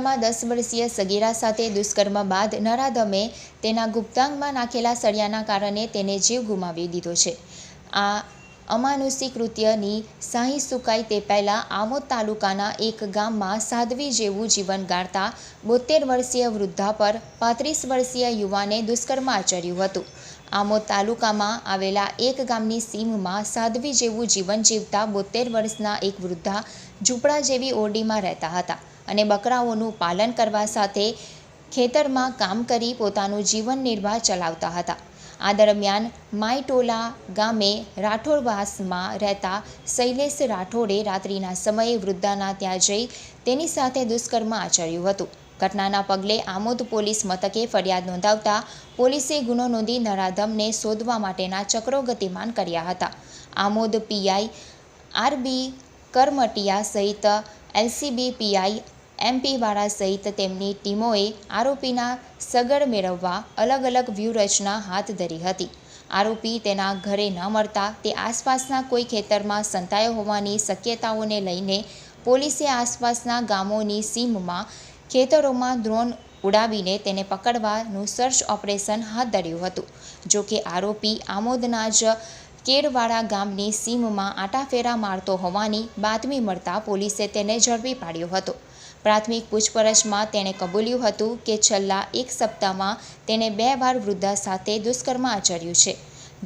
માં દસ વર્ષીય સગીરા સાથે દુષ્કર્મ બાદ નરાધમે તેના ગુપ્તાંગમાં નાખેલા સળિયાના કારણે તેને જીવ ગુમાવી દીધો છે. આ અમાનુષી કૃત્યની સાહી સુકાઈ તે પહેલાં આમોદ તાલુકાના એક ગામમાં સાધ્વી જેવું જીવન ગાળતા બોતેર વર્ષીય વૃદ્ધા પર પાંત્રીસ વર્ષીય યુવાને દુષ્કર્મ આચર્યું હતું. આમોદ તાલુકામાં આવેલા એક ગામની સીમમાં સાધ્વી જેવું જીવન જીવતા બોતેર વર્ષના એક વૃદ્ધા ઝૂંપડા જેવી ઓરડીમાં રહેતા હતા અને બકરાઓનું પાલન કરવા સાથે ખેતરમાં કામ કરી પોતાનું જીવન નિર્વાહ ચલાવતા હતા. આ દરમિયાન માયટોલા ગામે રાઠોડવાસમાં રહેતા શૈલેષ રાઠોડે રાત્રિના સમયે વૃદ્ધાના ત્યાં જઈ તેની સાથે દુષ્કર્મ આચર્યું હતું. ઘટનાના પગલે આમોદ પોલીસ મથકે ફરિયાદ નોંધાવતા પોલીસે ગુનો નોંધી નરાધમને શોધવા માટેના ચક્રો ગતિમાન કર્યા હતા. આમોદ પીઆઈ આરબી કરમટિયા સહિત એલસીબી પીઆઈ એમપીવાળા સહિત તેમની ટીમોએ આરોપીના સગડ મેળવવા અલગ અલગ વ્યૂહરચના હાથ ધરી હતી. આરોપી તેના ઘરે ન મળતા, તે આસપાસના કોઈ ખેતરમાં સંતાયો હોવાની શક્યતાઓને લઈને પોલીસે આસપાસના ગામોની સીમમાં ખેતરોમાં ડ્રોન ઉડાવીને તેને પકડવાનું સર્ચ ઓપરેશન હાથ ધર્યું હતું. જોકે આરોપી આમોદના જ કેરવાડા ગામની સીમમાં આટાફેરા મારતો હોવાની બાતમી મળતા પોલીસે તેને ઝડપી પાડ્યો હતો. પ્રાથમિક પૂછપરછમાં તેણે કબૂલ્યું હતું કે છેલ્લા એક સપ્તાહમાં તેણે બે વાર વૃદ્ધા સાથે દુષ્કર્મ આચર્યું છે,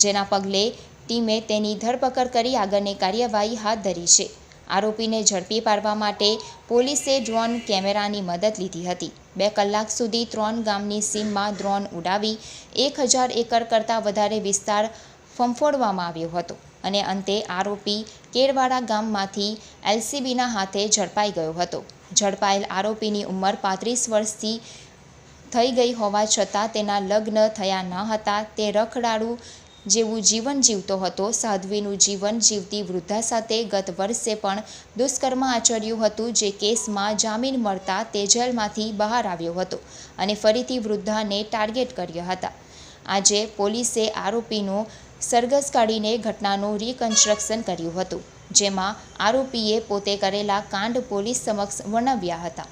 જેના પગલે ટીમે તેની ધરપકડ કરી આગળની કાર્યવાહી હાથ ધરી છે. આરોપીને ઝડપી પાડવા માટે પોલીસે ડ્રોન કેમેરાની મદદ લીધી હતી. બે કલાક સુધી ત્રણ ગામની સીમમાં ડ્રોન ઉડાવી એક હજાર એકર કરતાં વધારે વિસ્તાર ફંફોડવામાં આવ્યો હતો અને અંતે આરોપી કેરવાડા ગામમાંથી એલસીબીના હાથે ઝડપાઈ ગયો હતો. ઝડપાયેલ આરોપીની ઉંમર પાંત્રીસ વર્ષથી થઈ ગઈ હોવા છતાં તેના લગ્ન થયા ન હતા. તે રખડાળું જેવું જીવન જીવતો હતો. સાધ્વીનું જીવન જીવતી વૃદ્ધા સાથે ગત વર્ષે પણ દુષ્કર્મ આચર્યું હતું. જે કેસમાં જામીન મળતા તે જેલમાંથી બહાર આવ્યો હતો અને ફરીથી વૃદ્ધાને ટાર્ગેટ કર્યા હતા. આજે પોલીસે આરોપીનું સરઘસ કાઢીને ઘટનાનું રિકન્સ્ટ્રક્શન કર્યું હતું, જેમાં આરોપીએ પોતે કરેલા કાંડ પોલીસ સમક્ષ વર્ણવ્યા હતા.